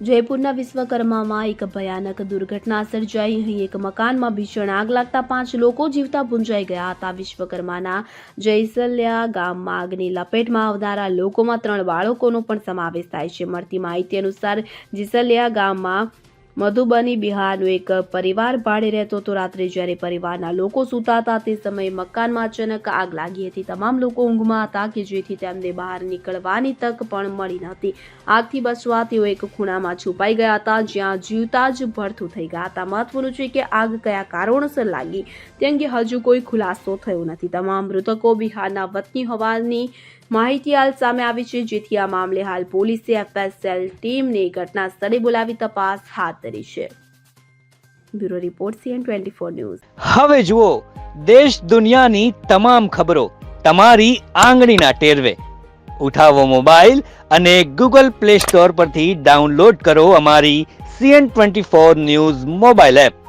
જયપુરના વિશ્વકર્મામાં એક ભયાનક દુર્ઘટના સર્જાઈ. અહીં એક મકાનમાં ભીષણ આગ લાગતા પાંચ લોકો જીવતા ભૂંજાઈ ગયા હતા. વિશ્વકર્માના જૈસલ્યા ગામમાં આગની લપેટમાં આવનારા લોકોમાં ત્રણ બાળકોનો પણ સમાવેશ થાય છે. મળતી માહિતી અનુસાર જીસલિયા ગામમાં મધુબની બિહારનો એક પરિવાર ભાડે રહેતો હતો. રાત્રે જ્યારે પરિવારના લોકો સૂતા હતા, તે સમયે મકાનમાં અચાનક આગ લાગી હતી. તમામ લોકો ઊંઘમાં હતા કે જેથી તેમને બહાર નીકળવાની તક પણ મળી નહોતી. આગથી બચવા તેઓ એક ખૂણામાં છુપાઈ ગયા હતા, જ્યાં જીવતા જ ભડથું થઈ ગયા હતા. મહત્વનું છે કે આગ કયા કારણોસર લાગી, તે અંગે હજુ કોઈ ખુલાસો થયો નથી. તમામ મૃતકો બિહારના વતની હોવાની માહિતી હાલ સામે આવી છે. જેથી આ મામલે હાલ પોલીસે એફએસએલ ટીમને ઘટના સ્થળે બોલાવી તપાસ હાથ ધરી છે. Bureau report CN twenty four news. હવે જુઓ, દેશ દુનિયાની તમામ ખબરો તમારી આંગળીના ટેરવે. ઉઠાવો મોબાઈલ અને ગૂગલ પ્લે સ્ટોર પરથી ડાઉનલોડ કરો અમારી CN twenty four news mobile app.